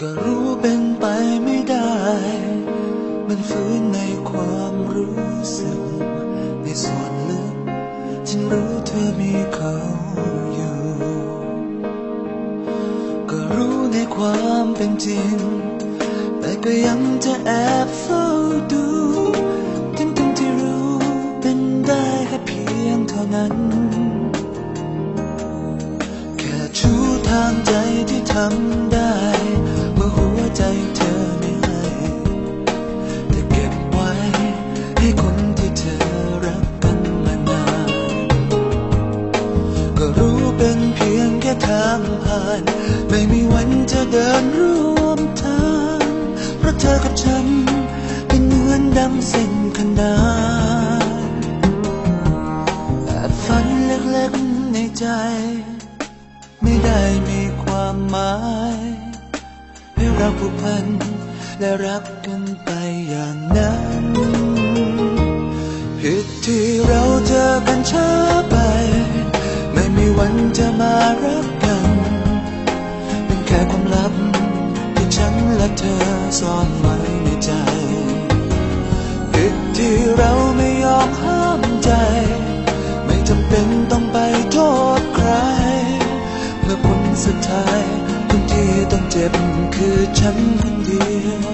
ก็รู้เป็นไปไม่ได้ มันฟื้นในความรู้สึก ในส่วนลึก ฉันรู้เธอมีเขาอยู่ ก็รู้ในความเป็นจริง แต่ก็ยังจะแอบเฝ้าดูทั้งทั้งที่รู้เป็นได้แค่เพียงเท่านั้น แค่ชูทางใจที่ทำได้ ใจเธอไม่ให้แต่เก็บไว้ให้คนที่เธอรักกันมานานก็รู้เป็นเพียงแค่ทางผ่าน ไม่มีวันจะเดินร่วมทางเพราะเธอกับฉันเป็นเหมือนดังเส้นขนานแต่ฝันเล็กๆในใจ ไม่ได้มีความหมาย เราผูกพัน และรักกันไปอย่างนั้นผิดที่เราเจอกันช้าไป ไม่มีวันจะมารักกันเป็นแค่ความลับที่ฉันและเธอซ่อนไว้ในใจผิดที่เรา อฉันคนเดียว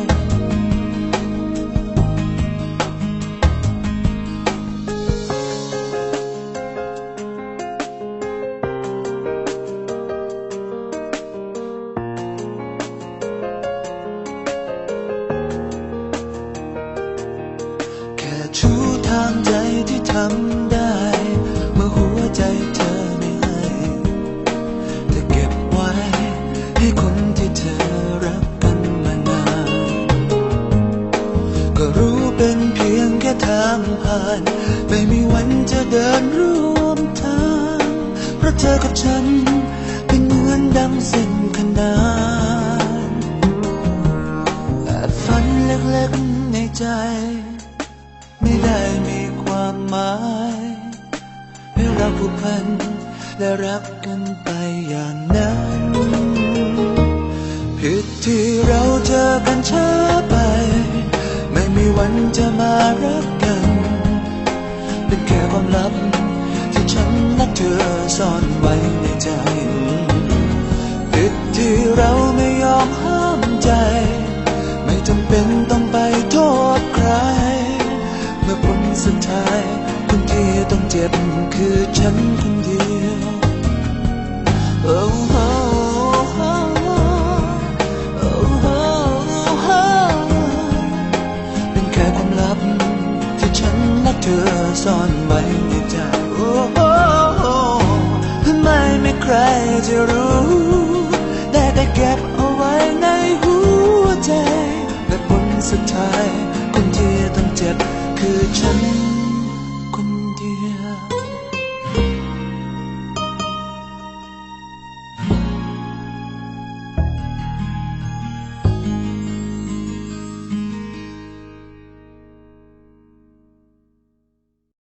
แค่ชูทางใจที่ทำได้ เดินร่วมทาง เพราะเธอกับฉัน เป็นเหมือนดังเส้นขนานแต่ฝันเล็กๆในใจ ไม่ได้มีความหมายให้เราผูกพันและรักกันไปอย่างนั้นผิดที่เราเจอกันช้าไป ไม่มีวันจะมารักกัน เป็นแค่ความลับ ที่ฉันและเธอซ่อนไว้ในใจผิดที่เราไม่ยอมห้ามใจ ไม่จำเป็นต้องไปโทษใคร เมื่อผลสุดท้ายคนที่ต้องเจ็บคือฉันคนเดียวโอ้ ซ่อนไว้ในใจโอ้โหไม่มีใครจะรู้ได้แต่เก็บเอาไว้ในหัวใจและผลสุดท้าย คนที่ต้องเจ็บคือฉันคนเดียว